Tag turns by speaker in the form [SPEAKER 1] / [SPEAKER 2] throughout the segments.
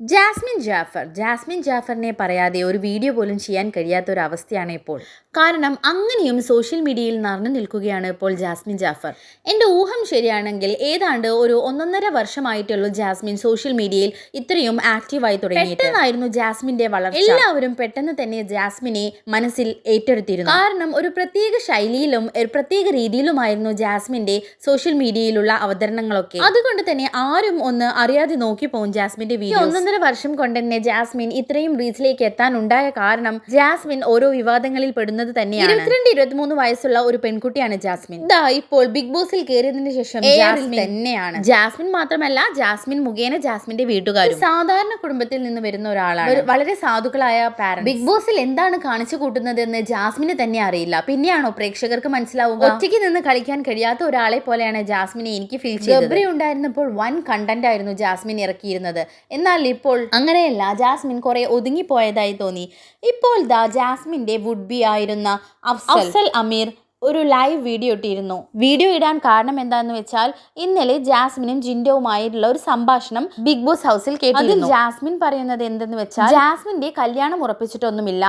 [SPEAKER 1] Jasmine Jafar. Jasmine ജാഫറിനെ പറയാതെ ഒരു video പോലും ചെയ്യാൻ കഴിയാത്ത ഒരു അവസ്ഥയാണ് ഇപ്പോൾ. കാരണം അങ്ങനെയും സോഷ്യൽ മീഡിയയിൽ നിറഞ്ഞു നിൽക്കുകയാണ് ഇപ്പോൾ ജാസ്മിൻ ജാഫർ. എന്റെ ഊഹം ശരിയാണെങ്കിൽ ഏതാണ്ട് ഒരു ഒന്നൊന്നര വർഷമായിട്ടുള്ളൂ ജാസ്മിൻ സോഷ്യൽ മീഡിയയിൽ ഇത്രയും ആക്റ്റീവായി തുടങ്ങി പെട്ടെന്നായിരുന്നു ജാസ്മിന്റെ വളർച്ച. എല്ലാവരും പെട്ടെന്ന് തന്നെ ജാസ്മിനെ മനസ്സിൽ ഏറ്റെടുത്തിരുന്നു. കാരണം ഒരു പ്രത്യേക ശൈലിയിലും ഒരു പ്രത്യേക രീതിയിലുമായിരുന്നു ജാസ്മിന്റെ സോഷ്യൽ മീഡിയയിലുള്ള അവതരണങ്ങളൊക്കെ. അതുകൊണ്ട് തന്നെ ആരും ഒന്ന് അറിയാതെ നോക്കി പോകും ജാസ്മിന്റെ വീഡിയോ ഒന്നൊന്നര വർഷം കൊണ്ട് തന്നെ ജാസ്മിൻ ഇത്രയും റീച്ചിലേക്ക് എത്താൻ ഉണ്ടായ കാരണം ജാസ്മിൻ ഓരോ വിവാദങ്ങളിൽ പെടുന്നത് തന്നെയാണ്. ഇരുപത്തിരണ്ട് ഇരുപത്തിമൂന്ന് വയസ്സുള്ള ഒരു പെൺകുട്ടിയാണ് ജാസ്മിൻ. ഇതാ ഇപ്പോൾ ബിഗ് ബോസിൽ കയറിയതിനു ശേഷം ജാസ്മിൻ തന്നെയാണ്. ജാസ്മിൻ മാത്രമല്ല ജാസ്മിൻ മുഖേന ജാസ്മിന്റെ വീട്ടുകാരും. സാധാരണ കുടുംബത്തിൽ നിന്ന് വരുന്ന ഒരാളാണ്. വളരെ സാധുക്കളായ പാരന്റ് ബിഗ് ബോസിൽ എന്താണ് കാണിച്ചു കൂട്ടുന്നതെന്ന് ജാസ്മിന് തന്നെ അറിയില്ല. പിന്നെയാണോ പ്രേക്ഷകർക്ക് മനസ്സിലാവുക? ഒറ്റയ്ക്ക് നിന്ന് കളിക്കാൻ കഴിയാത്ത ഒരാളെ പോലെയാണ് ജാസ്മിനെ എനിക്ക് ഫീൽ ചെയ്തത്. ഗബ്രി ഉണ്ടായിരുന്നപ്പോൾ വൻ കണ്ടന്റ് ആയിരുന്നു ജാസ്മിൻ ഇറക്കിയിരുന്നത്. എന്നാൽ ഇപ്പോൾ അങ്ങനെയല്ല ജാസ്മിൻ കുറെ ഒതുങ്ങിപ്പോയതായി തോന്നി. ഇപ്പോൾ ദാ ജാസ്മിന്റെ വുഡ് ബി ആയിരുന്ന അഫ്സൽ. അമീർ ഒരു ലൈവ് വീഡിയോ ഇട്ടിരുന്നു. വീഡിയോ ഇടാൻ കാരണം എന്താണെന്ന് വെച്ചാൽ ഇന്നലെ ജാസ്മിനും ജിൻഡോവുമായിട്ടുള്ള ഒരു സംഭാഷണം ബിഗ് ബോസ് ഹൗസിൽ കേട്ടിരുന്നു. ജാസ്മിൻ പറയുന്നത് എന്തെന്ന് വെച്ചാൽ ജാസ്മിന്റെ കല്യാണം ഉറപ്പിച്ചിട്ടൊന്നുമില്ല.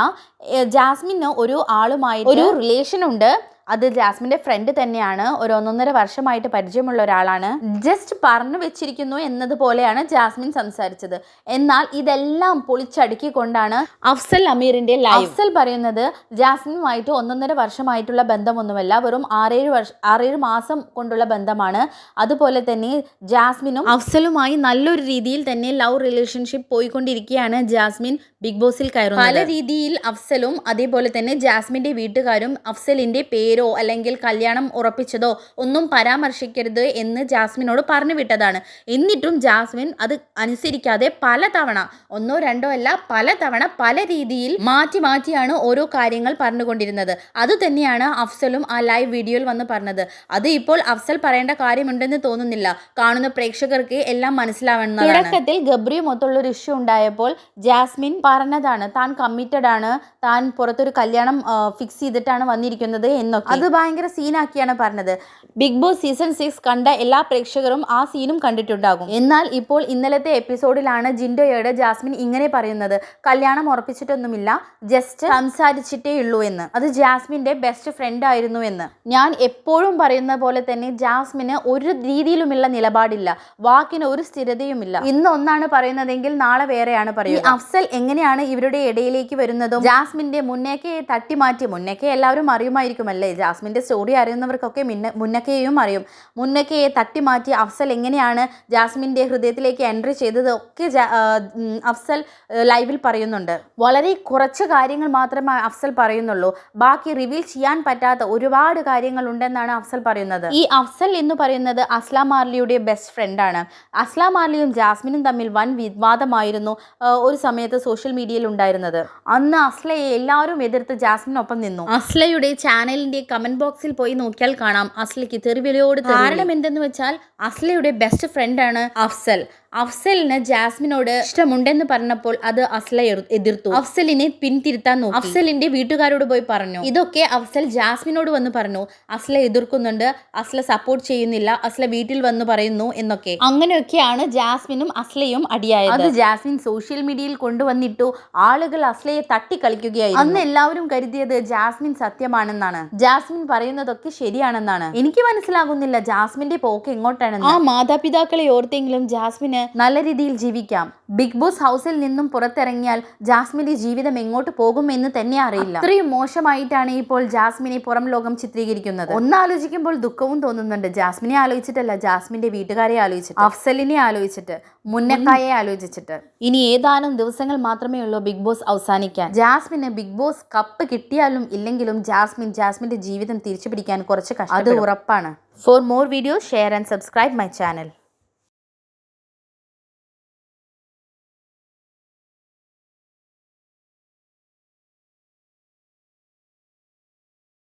[SPEAKER 1] ജാസ്മിന് ഒരു ആളുമായി ഒരു റിലേഷൻ ഉണ്ട്. അത് ജാസ്മിന്റെ ഫ്രണ്ട് തന്നെയാണ്. ഒരു ഒന്നൊന്നര വർഷമായിട്ട് പരിചയമുള്ള ഒരാളാണ്. ജസ്റ്റ് പറഞ്ഞു വെച്ചിരിക്കുന്നു എന്നതുപോലെയാണ് ജാസ്മിൻ സംസാരിച്ചത്. എന്നാൽ ഇതെല്ലാം പൊളിച്ചടുക്കിക്കൊണ്ടാണ് അഫ്സൽ അമീറിന്റെ അഫ്സൽ പറയുന്നത് ജാസ്മിനുമായിട്ട് ഒന്നൊന്നര വർഷമായിട്ടുള്ള ബന്ധമൊന്നുമല്ല. വെറും ആറേഴ് വർഷ ആറേഴ് മാസം കൊണ്ടുള്ള ബന്ധമാണ്. അതുപോലെ തന്നെ ജാസ്മിനും അഫ്സലുമായി നല്ലൊരു രീതിയിൽ തന്നെ ലവ് റിലേഷൻഷിപ്പ് പോയിക്കൊണ്ടിരിക്കുകയാണ് ജാസ്മിൻ ബിഗ് ബോസിൽ കയറുന്നത്. പല രീതിയിൽ അഫ്സലും അതേപോലെ തന്നെ ജാസ്മിന്റെ വീട്ടുകാരും അഫ്സലിന്റെ പേരോ അല്ലെങ്കിൽ കല്യാണം ഉറപ്പിച്ചതോ ഒന്നും പരാമർശിക്കരുത് എന്ന് ജാസ്മിനോട് പറഞ്ഞു വിട്ടതാണ്. എന്നിട്ടും ജാസ്മിൻ അത് അനുസരിക്കാതെ പലതവണ ഒന്നോ രണ്ടോ അല്ല പലതവണ പല രീതിയിൽ മാറ്റി മാറ്റിയാണ് ഓരോ കാര്യങ്ങൾ പറഞ്ഞുകൊണ്ടിരുന്നത്. അത് തന്നെയാണ് അഫ്സലും ആ ലൈവ് വീഡിയോയിൽ വന്ന് പറഞ്ഞത്. അത് ഇപ്പോൾ അഫ്സൽ പറയേണ്ട കാര്യമുണ്ടെന്ന് തോന്നുന്നില്ല. കാണുന്ന പ്രേക്ഷകർക്ക് എല്ലാം മനസ്സിലാവണം തുടക്കത്തിൽ ഗബ്രിയും മൊത്തമുള്ള ഒരു ഇഷ്യൂ ഉണ്ടായപ്പോൾ ജാസ്മിൻ പറഞ്ഞതാണ് താൻ കമ്മിറ്റഡ് ആണ്. താൻ പുറത്തൊരു കല്യാണം ഫിക്സ് ചെയ്തിട്ടാണ് വന്നിരിക്കുന്നത് എന്നൊക്കെ. അത് ഭയങ്കര സീനാക്കിയാണ് പറഞ്ഞത്. ബിഗ് ബോസ് സീസൺ സിക്സ് കണ്ട എല്ലാ പ്രേക്ഷകരും ആ സീനും കണ്ടിട്ടുണ്ടാകും. എന്നാൽ ഇപ്പോൾ ഇന്നലത്തെ എപ്പിസോഡിലാണ് ജിൻഡോയോട് ജാസ്മിൻ ഇങ്ങനെ പറയുന്നത്. കല്യാണം ഉറപ്പിച്ചിട്ടൊന്നുമില്ല. ജസ്റ്റ് സംസാരിച്ചിട്ടേ ഉള്ളൂ എന്ന്. അത് ജാസ്മിന്റെ ബെസ്റ്റ് ഫ്രണ്ട് ആയിരുന്നു എന്ന്. ഞാൻ എപ്പോഴും പറയുന്ന പോലെ തന്നെ ജാസ്മിന് ഒരു രീതിയിലുമുള്ള നിലപാടില്ല. വാക്കിന് ഒരു സ്ഥിരതയുമില്ല. ഇന്ന് ഒന്നാണ് പറയുന്നതെങ്കിൽ നാളെ വേറെയാണ് പറയുന്നത്. അഫ്സൽ എങ്ങനെയാണ് ഇവരുടെ ഇടയിലേക്ക് വരുന്നതും? ജാസ്മിന്റെ മുന്നേക്കെ തട്ടിമാറ്റി മുന്നേക്കെ എല്ലാവരും അറിയുമായിരിക്കുമല്ലേ? ജാസ്മിന്റെ സ്റ്റോറി അറിയുന്നവർക്കൊക്കെ മിന്ന മുന്നക്കയെയും അറിയും. മുന്നക്കയെ തട്ടിമാറ്റി അഫ്സൽ എങ്ങനെയാണ് ജാസ്മിന്റെ ഹൃദയത്തിലേക്ക് എൻട്രി ചെയ്തത് ഒക്കെ അഫ്സൽ ലൈവിൽ പറയുന്നുണ്ട്. വളരെ കുറച്ച് കാര്യങ്ങൾ മാത്രമേ അഫ്സൽ പറയുന്നുള്ളൂ. ബാക്കി റിവീൽ ചെയ്യാൻ പറ്റാത്ത ഒരുപാട് കാര്യങ്ങൾ ഉണ്ടെന്നാണ് അഫ്സൽ പറയുന്നത്. ഈ അഫ്സൽ എന്ന് പറയുന്നത് അസ്ലാം മാർലിയുടെ ബെസ്റ്റ് ഫ്രണ്ടാണ്. അസ്ലാം മാർലിയും ജാസ്മിനും തമ്മിൽ വൻ വിവാദമായിരുന്നു ഒരു സമയത്ത് സോഷ്യൽ മീഡിയയിൽ ഉണ്ടായിരുന്നത്. അന്ന് അസ്ലയെ എല്ലാവരും എതിർത്ത് ജാസ്മിനൊപ്പം നിന്നു. അസ്ലയുടെ ചാനലിന്റെ കമന്റ് ബോക്സിൽ പോയി നോക്കിയാൽ കാണാം. അസ്ലിക്ക് തെറിവിലയോട് കാരണം എന്തെന്ന് വെച്ചാൽ അസ്ലയുടെ ബെസ്റ്റ് ഫ്രണ്ട് ആണ് അഫ്സൽ. അഫ്സലിന് ജാസ്മിനോട് ഇഷ്ടമുണ്ടെന്ന് പറഞ്ഞപ്പോൾ അത് അസ്ല എതിർത്തു. അഫ്സലിനെ പിന്തിരുത്താൻ നോക്കി. അഫ്സലിന്റെ വീട്ടുകാരോട് പോയി പറഞ്ഞു. ഇതൊക്കെ അഫ്സൽ ജാസ്മിനോട് വന്ന് പറഞ്ഞു. അസ്ല എതിർക്കുന്നുണ്ട്. അസ്ല സപ്പോർട്ട് ചെയ്യുന്നില്ല. അസ്ല വീട്ടിൽ വന്ന് പറയുന്നു എന്നൊക്കെ. അങ്ങനെയൊക്കെയാണ് ജാസ്മിനും അസ്ലയും അടിയായത്. അത് ജാസ്മിൻ സോഷ്യൽ മീഡിയയിൽ കൊണ്ടുവന്നിട്ടു ആളുകൾ അസ്ലയെ തട്ടിക്കളിക്കുകയായിരുന്നു. അന്ന് എല്ലാവരും കരുതിയത് ജാസ്മിൻ സത്യമാണെന്നാണ്. ജാസ്മിൻ പറയുന്നതൊക്കെ ശരിയാണെന്നാണ്. എനിക്ക് മനസ്സിലാകുന്നില്ല ജാസ്മിന്റെ പോക്ക് എങ്ങോട്ടാണെന്ന്. ആ മാതാപിതാക്കളെ ഓർത്തെങ്കിലും ജാസ്മിന് നല്ല രീതിയിൽ ജീവിക്കാം. ബിഗ് ബോസ് ഹൗസിൽ നിന്നും പുറത്തിറങ്ങിയാൽ ജാസ്മിന്റെ ജീവിതം എങ്ങോട്ട് പോകും എന്ന് തന്നെ അറിയില്ല. അത്രയും മോശമായിട്ടാണ് ഇപ്പോൾ ജാസ്മിനെ പുറം ലോകം ചിത്രീകരിക്കുന്നത്. ഒന്നാലോചിക്കുമ്പോൾ ദുഃഖവും തോന്നുന്നുണ്ട്. ജാസ്മിനെ ആലോചിച്ചിട്ടല്ല ജാസ്മിന്റെ വീട്ടുകാരെ ആലോചിച്ചിട്ട് അഫ്സലിനെ ആലോചിച്ചിട്ട് മുന്നക്കായെ ആലോചിച്ചിട്ട്. ഇനി ഏതാനും ദിവസങ്ങൾ മാത്രമേ ഉള്ളൂ ബിഗ് ബോസ് അവസാനിക്കാൻ. ജാസ്മിന് ബിഗ് ബോസ് കപ്പ് കിട്ടിയാലും ഇല്ലെങ്കിലും ജാസ്മിൻ ജാസ്മിന്റെ ജീവിതം തിരിച്ചു പിടിക്കാൻ കുറച്ച് കഷ്ടം അത് ഉറപ്പാണ്. For more video share and subscribe my channel